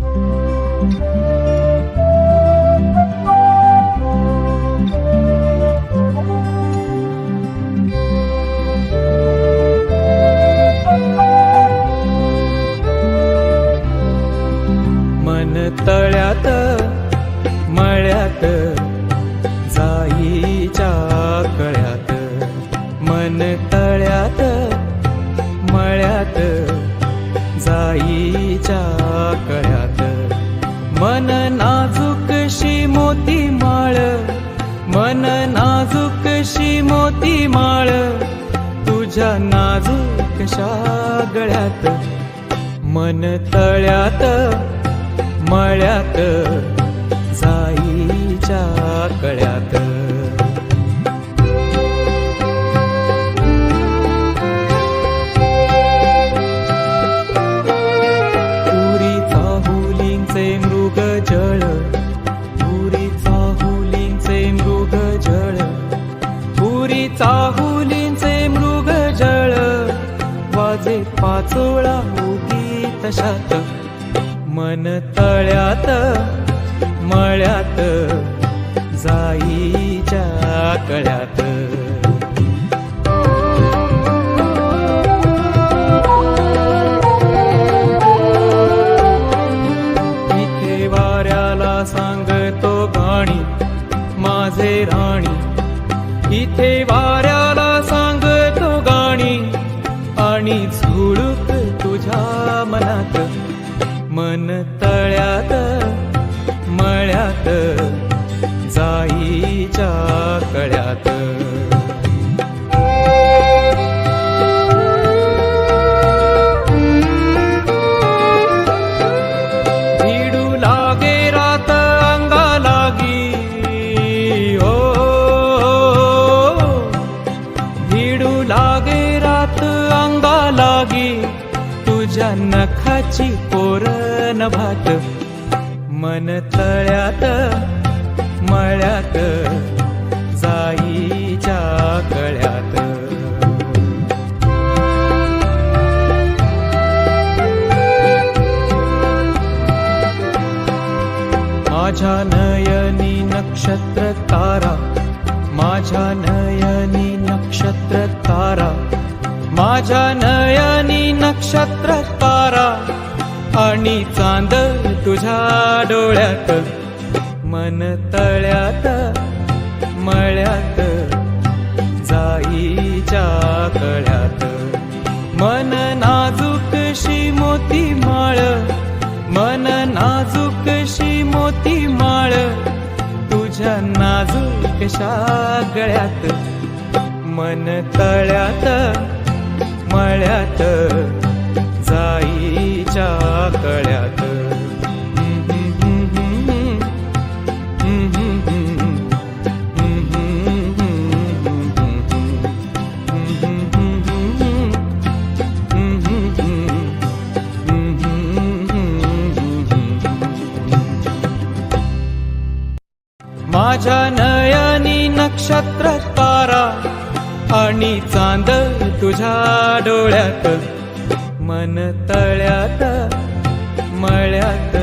मन तळ्यात मळ्यात जाईच्या कळ्यात. मन तळ्यात मळ्यात जाईच्या कळ्यात. मोती माळ मन नाजूक शी मोती माळ तुझ्या नाजूक गळ्यात मन तळ्यात मळ्यात जाईच्या कळ्यात. चाहुलींचे मृग जळ वाजे पाचोळा उगी तशात. मन तळ्यात मळ्यात जाईच्या कळ्यात. इथे वाऱ्याला सांगतो गाणी माझे राणी. इथे वाऱ्याला सांगतो गाणी आणि झुळूक तुझ्या मनात. मन लागी तुझ्या नखाची पोरण भात मन तळ्यात मळ्यात जाईच्या कळ्यात माझ्या नयनी नक्षत्र तारा माझ्या नयनी नक्षत्र तारा माझ्या नयनी नक्षत्र तारा आणि चांद तुझ्या डोळ्यात. मन तळ्यात मळ्यात जाईच्या कळ्यात. मन नाजूकशी मोती माळ मन नाजूकशी मोती माळ तुझ्या नाजूकशा गळ्यात मन तळ्यात माझ्या नयनी नक्षत्र तारा आणि चांद तुझ्या डोळ्यात मन तळ्यात मळ्यात.